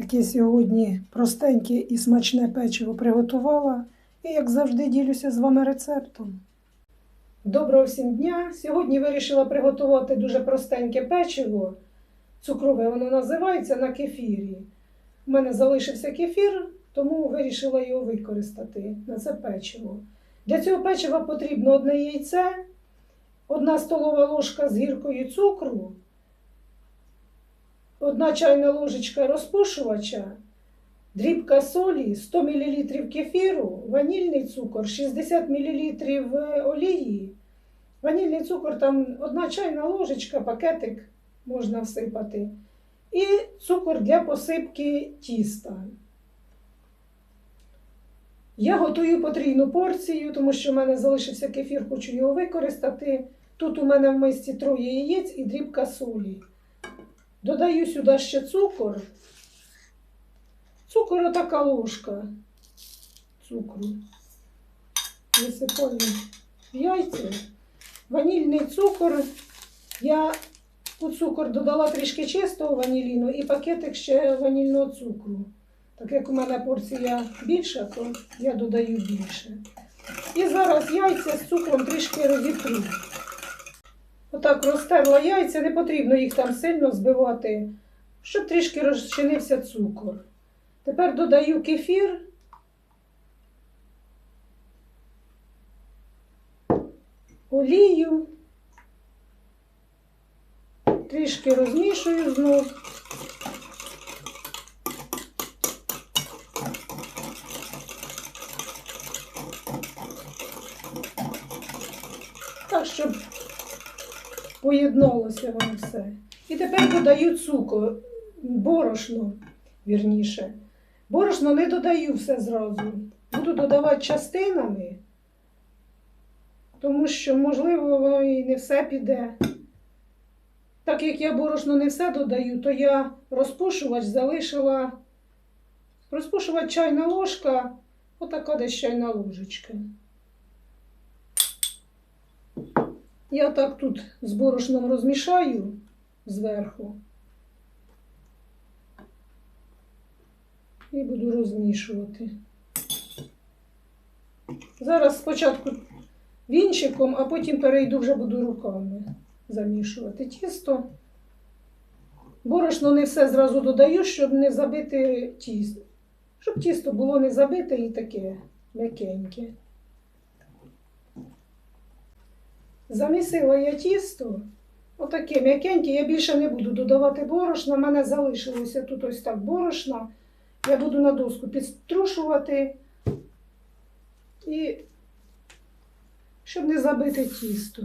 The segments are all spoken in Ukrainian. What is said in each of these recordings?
Таке сьогодні простеньке і смачне печиво приготувала. І, як завжди, ділюся з вами рецептом. Доброго всім дня! Сьогодні вирішила приготувати дуже простеньке печиво. Цукрове воно називається на кефірі. У мене залишився кефір, тому вирішила його використати на це печиво. Для цього печива потрібно одне яйце, одна столова ложка з гіркою цукру, одна чайна ложечка розпушувача, дрібка солі, 100 мл кефіру, ванільний цукор, 60 мл олії. Ванільний цукор там одна чайна ложечка, пакетик можна всипати. І цукор для посипки тіста. Я готую потрійну порцію, тому що в мене залишився кефір, хочу його використати. Тут у мене в мисці троє яєць і дрібка солі. Додаю сюди ще цукор. Цукор отака ложка цукру. Висипаю в яйця. Ванільний цукор. Я у цукор додала трішки чистого ваніліну і пакетик ще ванільного цукру. Так як у мене порція більша, то я додаю більше. І зараз яйця з цукром трішки розітру. Отак розтерла яйця, не потрібно їх там сильно збивати, щоб трішки розчинився цукор. Тепер додаю кефір. Олію. Трішки розмішую знов. Так, щоб поєдналося воно все. І тепер додаю цукор, борошно, вірніше. Борошно не додаю все зразу. Буду додавати частинами, тому що, можливо, воно і не все піде. Так як я борошно не все додаю, то я розпушувач залишила. Розпушувач чайна ложка, отака десь чайна ложечка. Я так тут з борошном розмішаю зверху. І буду розмішувати. Зараз спочатку вінчиком, а потім перейду вже буду руками замішувати тісто. Борошно не все зразу додаю, щоб не забити тісто. Щоб тісто було не забите і таке м'якеньке. Замісила я тісто, отаке м'якеньке, я більше не буду додавати борошна. У мене залишилося тут ось так борошна. Я буду на доску підструшувати і щоб не забити тісто.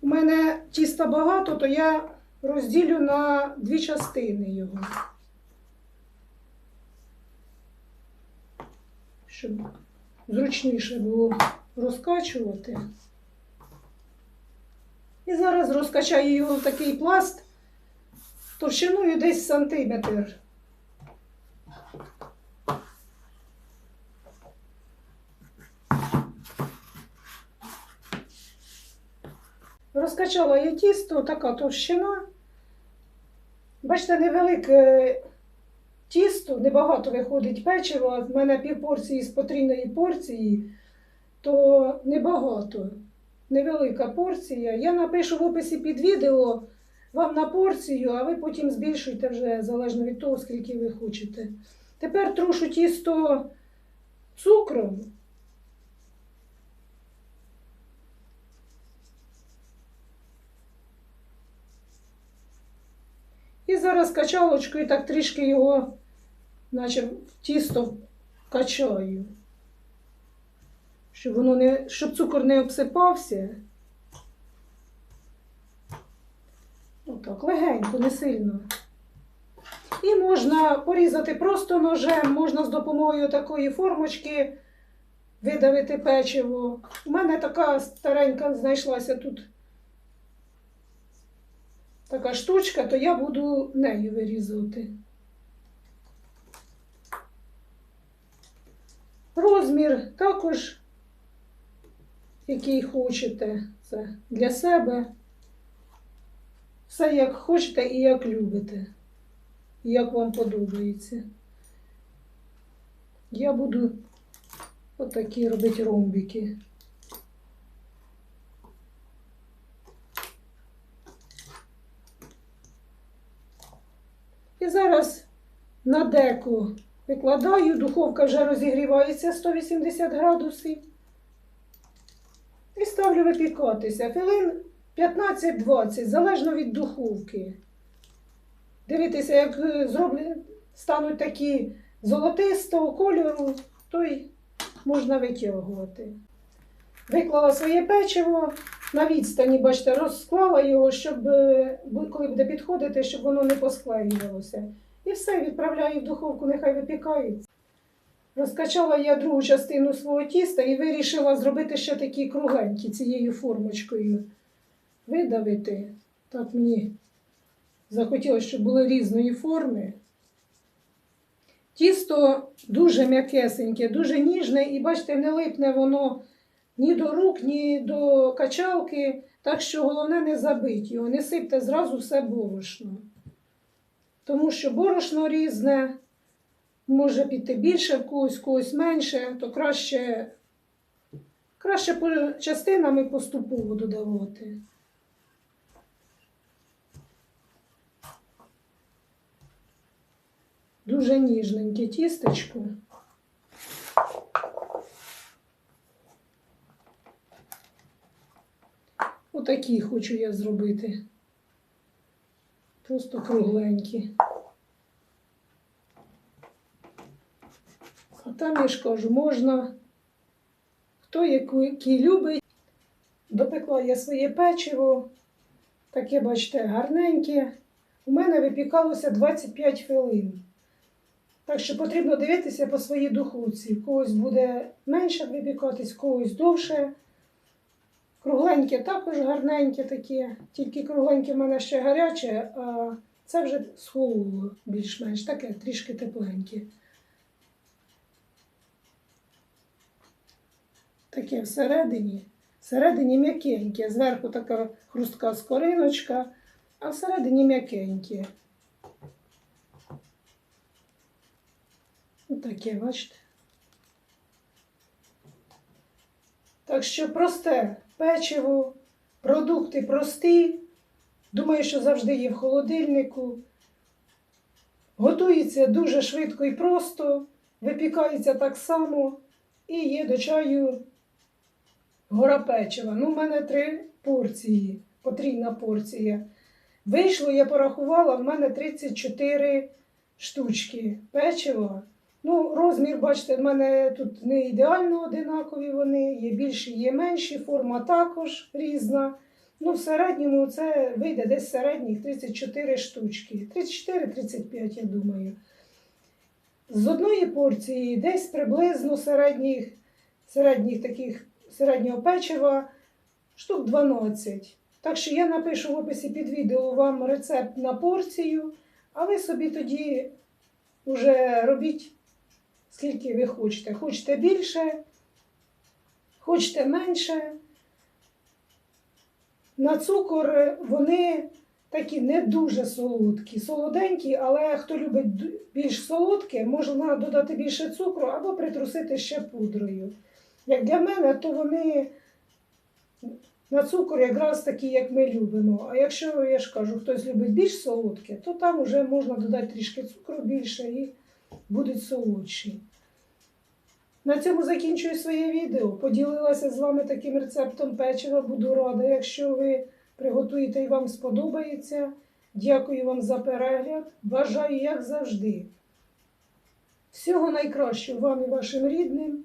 У мене тіста багато, то я розділю на дві частини його. Щоб зручніше було розкачувати. І зараз розкачаю його в такий пласт товщиною десь сантиметр. Розкачала я тісто, така товщина. Бачите, невелике тісто, небагато виходить печиво, в мене півпорції з потрійної порції, то небагато, невелика порція. Я напишу в описі під відео вам на порцію, а ви потім збільшуйте вже залежно від того, скільки ви хочете. Тепер трушу тісто цукром. І зараз качалочкою так трішки його, наче в тісто качаю, щоб воно не, щоб цукор не обсипався. Отак, легенько, не сильно. І можна порізати просто ножем, можна з допомогою такої формочки видавити печиво. У мене така старенька знайшлася тут така штучка, то я буду нею вирізати. Розмір також, який хочете, це для себе. Все як хочете і як любите. як вам подобається. Я буду отакі робити ромбики. І зараз на деку викладаю, духовка вже розігрівається 180 градусів. І ставлю випікатися. Хвилин 15-20, залежно від духовки. Дивитися, як е, стануть такі золотистого кольору, то й можна витягувати. Виклала своє печиво на відстані, бачите, розклала його, щоб е, коли буде підходити, щоб воно не посклеювалося. І все, відправляю в духовку, нехай випікається. Розкачала я другу частину свого тіста і вирішила зробити ще такі кругленькі цією формочкою. Видавити. Так мені захотілося, щоб були різної форми. Тісто дуже м'якесеньке, дуже ніжне, і бачите, не липне воно ні до рук, ні до качалки. Так що головне не забить його, не сипте зразу все борошно. Тому що борошно різне, може піти більше в когось, когось менше, то краще, краще по частинами поступово додавати. Дуже ніжненьке тістечко. Отакі хочу я зробити. Просто кругленькі. А там я ж можна, хто який любить. Допекла я своє печиво, таке, бачите, гарненьке. У мене випікалося 25 хвилин. Так що потрібно дивитися по своїй духовці. Когось буде менше випікатись, когось довше. Кругленьке також гарненьке таке, тільки кругленьке в мене ще гаряче, а це вже схололо більш-менш таке, трішки тепленьке. Таке всередині. Всередині м'якеньке. Зверху така хрустка скориночка, а всередині м'якеньке. Отаке, бачите. Так що просте печиво, продукти прості. Думаю, що завжди є в холодильнику. Готується дуже швидко і просто, випікається так само і є до чаю гора печива. Ну, в мене три порції, потрійна порція. Вийшло, я порахувала, в мене 34 штучки печива. Ну, розмір, бачите, в мене тут не ідеально одинакові вони, є більші, є менші, форма також різна. Ну, в середньому це вийде десь середніх 34 штучки. 34-35, я думаю. З одної порції десь приблизно середніх, середніх таких, середнього печива штук 12. Так що я напишу в описі під відео вам рецепт на порцію, а ви собі тоді вже робіть скільки ви хочете. Хочете більше, хочете менше. На цукор вони такі не дуже солодкі, солоденькі, але хто любить більш солодке, можна додати більше цукру або притрусити ще пудрою. Як для мене, то вони на цукор якраз такі, як ми любимо. А якщо, я ж кажу, хтось любить більш солодке, то там вже можна додати трішки цукру більше і будуть солодші. На цьому закінчую своє відео. Поділилася з вами таким рецептом печива. Буду рада, якщо ви приготуєте і вам сподобається. Дякую вам за перегляд. Бажаю, як завжди. Всього найкращого вам і вашим рідним.